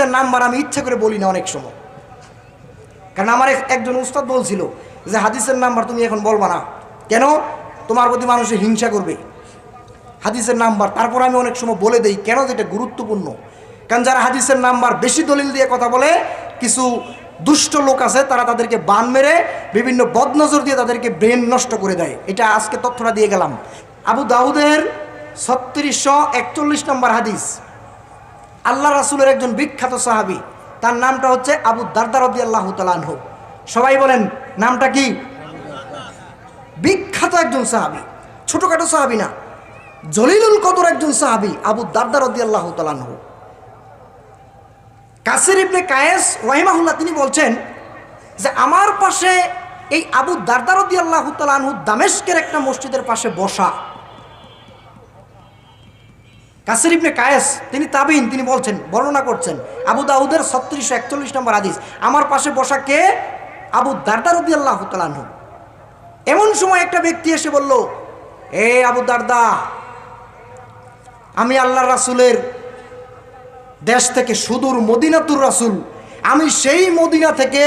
Number আমি ইচ্ছা করে বলি না অনেক সময়। কারণ আমার একজন উস্তাদ বলছিল যে, হাদিসের নাম্বার তুমি এখন বলবা না। কেন? তোমার প্রতি মানুষে হিংসা করবে। হাদিসের নাম্বার, তারপর আমি অনেক সময় বলে দেই কেন যেটা গুরুত্বপূর্ণ। কারণ যারা হাদিসের নাম্বার বেশি দলিল দিয়ে কথা বলে, কিছু দুষ্ট লোক আছে, তারা তাদেরকে বান মেরে বিভিন্ন বদনজর দিয়ে তাদেরকে ব্রেন নষ্ট করে দেয়। এটা আজকে তথ্যটা দিয়ে গেলাম। আবু দাউদের ছত্রিশশো একচল্লিশ নম্বর হাদিস। আল্লাহ রাসুলের একজন বিখ্যাত সাহাবি, তার নামটা হচ্ছে আবু দারদারদি আল্লাহ তালানহ সবাই বলেন, নামটা কি? বিখ্যাত একজন সাহাবি, ছোটখাটো সাহাবি না, জলিলুল কদর একজন সাহাবি, আবু দারদারদি আল্লাহ তালানহ কাসির ইবনে কায়েস রহিমাহুল্লাহ তিনি বলছেন যে, আমার পাশে এই আবু দারদারদি আল্লাহ তালানহু দামেস্কের একটা মসজিদের পাশে বসা। কাসির ইবনে কায়েস, তিনি তাবিন, তিনি বলছেন, বর্ণনা করছেন, আবু দাউদের ছত্রিশশো একচল্লিশ নম্বর আদিস আমার পাশে বসা কে? আবু দারদার রদি আল্লাহ তালানহু এমন সময় একটা ব্যক্তি এসে বলল, এ আবু দারদা, আমি আল্লাহ রাসুলের দেশ থেকে সুদূর মদিনাতুর রাসুল। আমি সেই মদিনা থেকে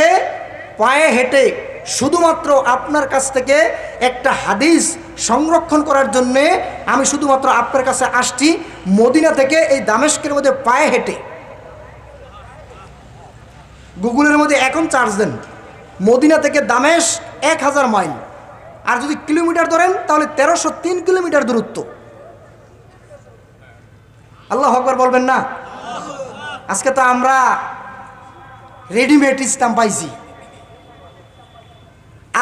পায়ে হেঁটে শুধুমাত্র আপনার কাছ থেকে একটা হাদিস সংরক্ষণ করার জন্যে আমি শুধুমাত্র আপনার কাছে আসছি মদিনা থেকে এই দামেস্কের মধ্যে পায়ে হেঁটে। গুগলের মধ্যে এখন চার্জ দেন। মদিনা থেকে দামেশ এক হাজার মাইল। আর যদি কিলোমিটার ধরেন, তাহলে তেরোশো তিন কিলোমিটার দূরত্ব। আল্লাহ আকবর বলবেন না? আজকে তো আমরা রেডিমেড ইসলাম পাইছি।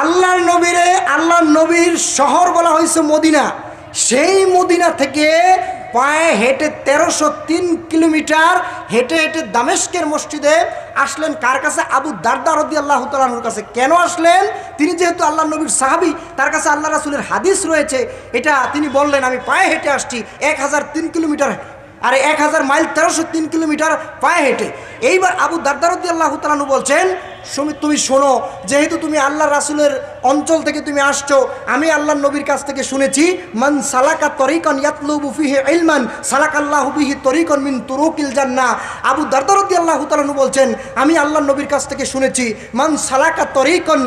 আল্লাহর নবীরে আল্লাহর নবীর শহর বলা হয়েছে মদিনা। সেই মদিনা থেকে পায়ে হেঁটে তেরোশো তিন কিলোমিটার হেঁটে হেঁটে দামেস্কের মসজিদে আসলেন কার কাছে? আবু দারদার রদি আল্লাহ তালাহুর কাছে। কেন আসলেন? তিনি যেহেতু আল্লাহ নবীর সাহাবি, তার কাছে আল্লাহ রাসুলের হাদিস রয়েছে। এটা তিনি বললেন, আমি পায়ে হেঁটে আসছি এক হাজার তিন কিলোমিটার, আর এক হাজার মাইল তেরোশো তিন কিলোমিটার পায়ে হেঁটে। এইবার আবু দারদারদ্দি আল্লাহ তালানু বলছেন তুমি শোনো, যেহেতু তুমি আল্লাহ রাসুলের অঞ্চল থেকে তুমি আসছো, আমি আল্লাহ নবীর কাছ থেকে শুনেছি, মান সালাকা তরিকন ইয়াতলুবু ফিহি ইলমান সালাক আল্লাহ বিহি তরিকন মিন তুরুকিল জান্না আবু দারদারদ্দি আল্লাহ তালানু বলছেন, আমি আল্লাহ নবীর কাছ থেকে শুনেছি, মান সালাকা তরিকন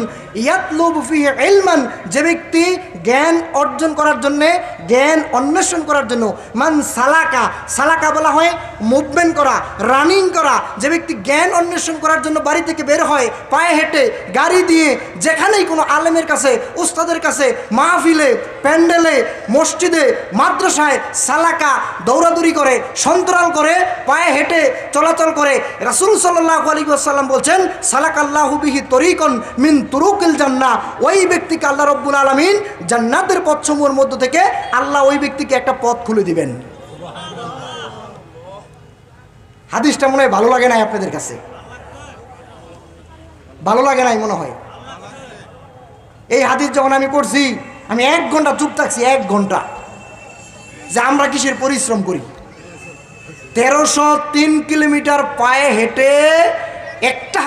ইয়াতলুবু ফিহি ইলমান, যে ব্যক্তি জ্ঞান অর্জন করার জন্যে, জ্ঞান অন্বেষণ করার জন্য, মান সালাকা সালাকা বলা হয়, মুভমেন্ট করা, রানিং করা যে ব্যক্তি জ্ঞান অন্বেষণ করার জন্য বাড়ি থেকে বের হয়, পায়ে হেঁটে গাড়ি দিয়ে যেখানেই কোনো আলেমের কাছে, উস্তাদের কাছে, মাহফিলে, প্যান্ডেলে, মসজিদে, মাদ্রাসায় সালাকা, দৌড়াদৌড়ি করে, সন্তরাল করে, পায়ে হেঁটে চলাচল করে, রাসুল সাল্লাহ আলী আসাল্লাম বলছেন সালাক আল্লাহ বিহি তরিকন মিন তুরুকিল জান্না ওই ব্যক্তিকে আল্লাহ রব্বুল আলমিন জান্নাতের পথসমূহের মধ্য থেকে আল্লাহ ওই ব্যক্তিকে একটা পথ খুলে দিবেন। হাদিসটা মনে হয় ভালো লাগে নাই আপনাদের কাছে? ভালো লাগে নাই মনে হয়? এই হাদিস যখন আমি পড়ছি, আমি এক ঘণ্টা চুপ থাকছি, এক ঘণ্টা। যে আমরা কিসের পরিশ্রম করি? তেরোশো তিন কিলোমিটার পায়ে হেঁটে একটা